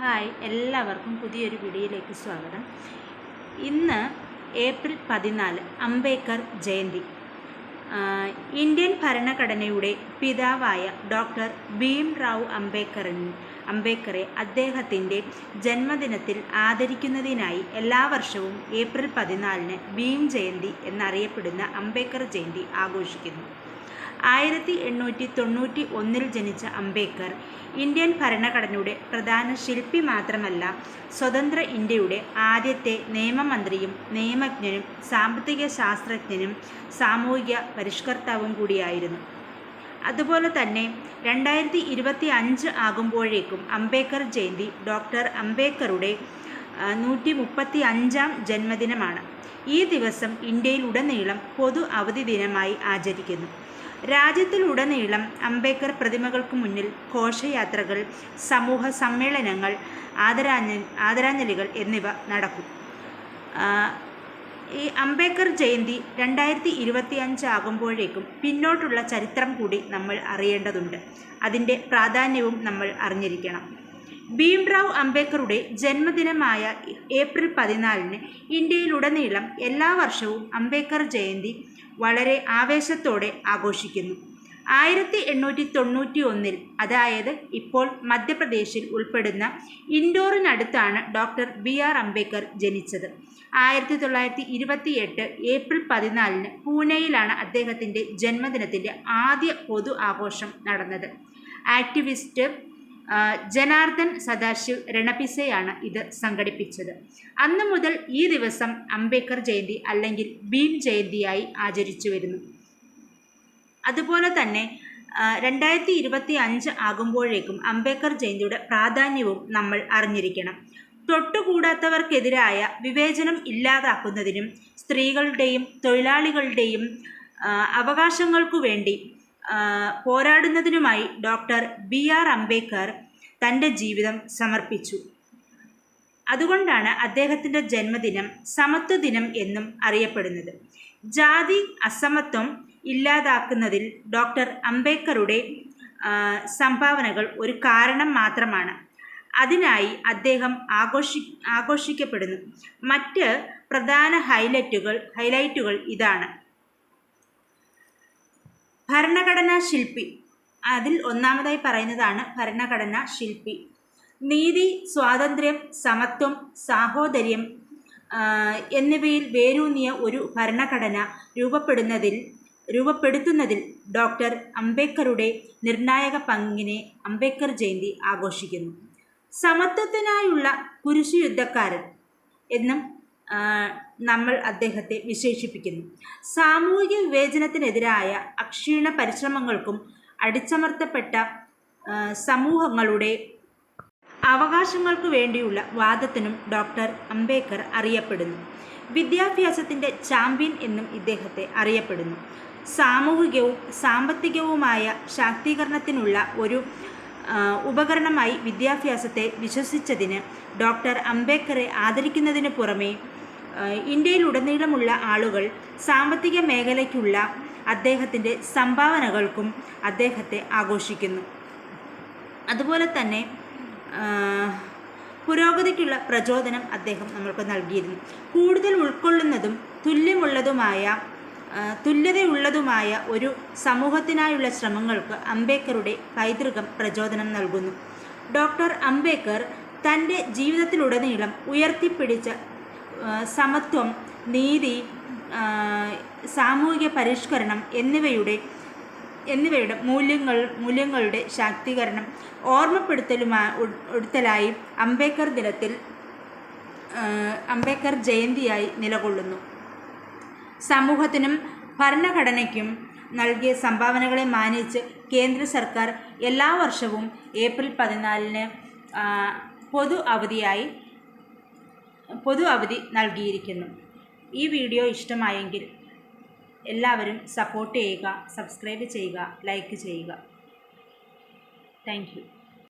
Hi എല്ലാവർക്കും പുതിയൊരു വീഡിയോയിലേക്ക് സ്വാഗതം. ഇന്ന് ഏപ്രിൽ പതിനാല് അംബേദ്കർ ജയന്തി. ഇന്ത്യൻ ഭരണഘടനയുടെ പിതാവായ ഡോക്ടർ ഭീം റാവു അംബേദ്കറിൻ അംബേദ്കറെ അദ്ദേഹത്തിന്റെ ജന്മദിനത്തിൽ ആദരിക്കുന്നതിനായി എല്ലാ വർഷവും ഏപ്രിൽ പതിനാലിന് ഭീം ജയന്തി എന്നറിയപ്പെടുന്ന അംബേദ്കർ ജയന്തി ആഘോഷിക്കുന്നു. ആയിരത്തി എണ്ണൂറ്റി തൊണ്ണൂറ്റി ഒന്നിൽ ജനിച്ച അംബേദ്കർ ഇന്ത്യൻ ഭരണഘടനയുടെ പ്രധാന ശില്പി മാത്രമല്ല സ്വതന്ത്ര ഇന്ത്യയുടെ ആദ്യത്തെ നിയമമന്ത്രിയും നിയമജ്ഞനും സാമ്പത്തിക ശാസ്ത്രജ്ഞനും സാമൂഹിക പരിഷ്കർത്താവും കൂടിയായിരുന്നു. അതുപോലെ തന്നെ രണ്ടായിരത്തി ഇരുപത്തി അഞ്ച് ആകുമ്പോഴേക്കും അംബേദ്കർ ജയന്തി ഡോക്ടർ അംബേദ്കറുടെ നൂറ്റി മുപ്പത്തി അഞ്ചാം ജന്മദിനമാണ്. ഈ ദിവസം ഇന്ത്യയിലുടനീളം പൊതു അവധി ദിനമായി ആചരിക്കുന്നു. രാജ്യത്തിലുടനീളം അംബേദ്കർ പ്രതിമകൾക്ക് മുന്നിൽ ഘോഷയാത്രകൾ സമൂഹ സമ്മേളനങ്ങൾ ആദരാഞ്ജ ആദരാഞ്ജലികൾ എന്നിവ നടക്കും. ഈ അംബേദ്കർ ജയന്തി രണ്ടായിരത്തി ഇരുപത്തി അഞ്ച് ആകുമ്പോഴേക്കും പിന്നോട്ടുള്ള ചരിത്രം കൂടി നമ്മൾ അറിയേണ്ടതുണ്ട്. അതിന്റെ പ്രാധാന്യവും നമ്മൾ അറിഞ്ഞിരിക്കണം. ഭീംറാവ് അംബേദ്കറുടെ ജന്മദിനമായ ഏപ്രിൽ പതിനാലിന് ഇന്ത്യയിലുടനീളം എല്ലാ വർഷവും അംബേദ്കർ ജയന്തി വളരെ ആവേശത്തോടെ ആഘോഷിക്കുന്നു. ആയിരത്തി എണ്ണൂറ്റി തൊണ്ണൂറ്റി ഒന്നിൽ അതായത് ഇപ്പോൾ മധ്യപ്രദേശിൽ ഉൾപ്പെടുന്ന ഇൻഡോറിനടുത്താണ് ഡോക്ടർ ബി ആർ അംബേദ്കർ ജനിച്ചത്. ആയിരത്തി തൊള്ളായിരത്തി ഇരുപത്തി എട്ട് ഏപ്രിൽ പതിനാലിന് പൂനെയിലാണ് അദ്ദേഹത്തിന്റെ ജന്മദിനത്തിന്റെ ആദ്യ പൊതു ആഘോഷം നടന്നത്. ആക്ടിവിസ്റ്റ് ജനാർദ്ദൻ സദാശിവ് രണപിസയാണ് ഇത് സംഘടിപ്പിച്ചത്. അന്നു മുതൽ ഈ ദിവസം അംബേദ്കർ ജയന്തി അല്ലെങ്കിൽ ഭീം ജയന്തിയായി ആചരിച്ചു വരുന്നു. അതുപോലെ തന്നെ രണ്ടായിരത്തി ഇരുപത്തി അഞ്ച് ആകുമ്പോഴേക്കും അംബേദ്കർ ജയന്തിയുടെ പ്രാധാന്യവും നമ്മൾ അറിഞ്ഞിരിക്കണം. തൊട്ടുകൂടാത്തവർക്കെതിരായ വിവേചനം ഇല്ലാതാക്കുന്നതിനും സ്ത്രീകളുടെയും തൊഴിലാളികളുടെയും അവകാശങ്ങൾക്കു വേണ്ടി പോരാടുന്നതിനുമായി ഡോക്ടർ ബി ആർ അംബേദ്കർ തന്റെ ജീവിതം സമർപ്പിച്ചു. അതുകൊണ്ടാണ് അദ്ദേഹത്തിന്റെ ജന്മദിനം സമത്വ ദിനം എന്നും അറിയപ്പെടുന്നത്. ജാതി അസമത്വം ഇല്ലാതാക്കുന്നതിൽ ഡോക്ടർ അംബേദ്കറുടെ സംഭാവനകൾ ഒരു കാരണം മാത്രമാണ്. അതിനായി അദ്ദേഹം ആഘോഷി ആഘോഷിക്കപ്പെടുന്നു. മറ്റ് പ്രധാന ഹൈലൈറ്റുകൾ ഹൈലൈറ്റുകൾ ഇതാണ്. ഭരണഘടനാ ശില്പി. അതിൽ ഒന്നാമതായി പറയുന്നതാണ് ഭരണഘടനാ ശില്പി. നീതി സ്വാതന്ത്ര്യം സമത്വം സാഹോദര്യം എന്നിവയിൽ വേരൂന്നിയ ഒരു ഭരണഘടന രൂപപ്പെടുന്നതിൽ രൂപപ്പെടുത്തുന്നതിൽ ഡോക്ടർ അംബേദ്കറുടെ നിർണായക പങ്കിനെ അംബേദ്കർ ജയന്തി ആഘോഷിക്കുന്നു. സമത്വത്തിനായുള്ള കുരിശു യുദ്ധക്കാരൻ എന്നും നമ്മൾ അദ്ദേഹത്തെ വിശേഷിപ്പിക്കുന്നു. സാമൂഹിക വിവേചനത്തിനെതിരായ അക്ഷീണ പരിശ്രമങ്ങൾക്കും അടിച്ചമർത്തപ്പെട്ട സമൂഹങ്ങളുടെ അവകാശങ്ങൾക്കു വേണ്ടിയുള്ള വാദത്തിനും ഡോക്ടർ അംബേദ്കർ അറിയപ്പെടുന്നു. വിദ്യാഭ്യാസത്തിന്റെ ചാമ്പ്യൻ എന്നും ഇദ്ദേഹത്തെ അറിയപ്പെടുന്നു. സാമൂഹികവും സാമ്പത്തികവുമായ ശാക്തീകരണത്തിനുള്ള ഒരു ഉപകരണമായി വിദ്യാഭ്യാസത്തെ വിശ്വസിച്ചതിന് ഡോക്ടർ അംബേദ്കറെ ആദരിക്കുന്നതിന് പുറമെ ഇന്ത്യയിലുടനീളമുള്ള ആളുകൾ സാമ്പത്തിക മേഖലയ്ക്കുള്ള അദ്ദേഹത്തിന്റെ സംഭാവനകൾക്കും അദ്ദേഹത്തെ ആഘോഷിക്കുന്നു. അതുപോലെ തന്നെ പുരോഗതിക്കുള്ള പ്രചോദനം അദ്ദേഹം നമ്മൾക്ക് നൽകിയിരുന്നു. കൂടുതൽ ഉൾക്കൊള്ളുന്നതും തുല്യമുള്ളതുമായ തുല്യതയുള്ളതുമായ ഒരു സമൂഹത്തിനായുള്ള ശ്രമങ്ങൾക്ക് അംബേദ്കറുടെ പൈതൃകം പ്രചോദനം നൽകുന്നു. ഡോക്ടർ അംബേദ്കർ തന്റെ ജീവിതത്തിലുടനീളം ഉയർത്തിപ്പിടിച്ച സമത്വം നീതി സാമൂഹിക പരിഷ്കരണം എന്നിവയുടെ എന്നിവയുടെ മൂല്യങ്ങൾ മൂല്യങ്ങളുടെ ശാക്തീകരണം ഓർമ്മപ്പെടുത്തലുമായി ഉടുത്തലായി അംബേദ്കർ ദിനത്തിൽ അംബേദ്കർ ജയന്തിയായി നിലകൊള്ളുന്നു. സമൂഹത്തിനും ഭരണഘടനയ്ക്കും നൽകിയ സംഭാവനകളെ മാനിച്ച് കേന്ദ്ര സർക്കാർ എല്ലാ വർഷവും ഏപ്രിൽ പതിനാലിന് പൊതു അവധിയായി പൊതു അവധി നൽകിയിരിക്കുന്നു. ഈ വീഡിയോ ഇഷ്ടമായെങ്കിൽ എല്ലാവരും സപ്പോർട്ട് ചെയ്യുക സബ്സ്ക്രൈബ് ചെയ്യുക ലൈക്ക് ചെയ്യുക. താങ്ക്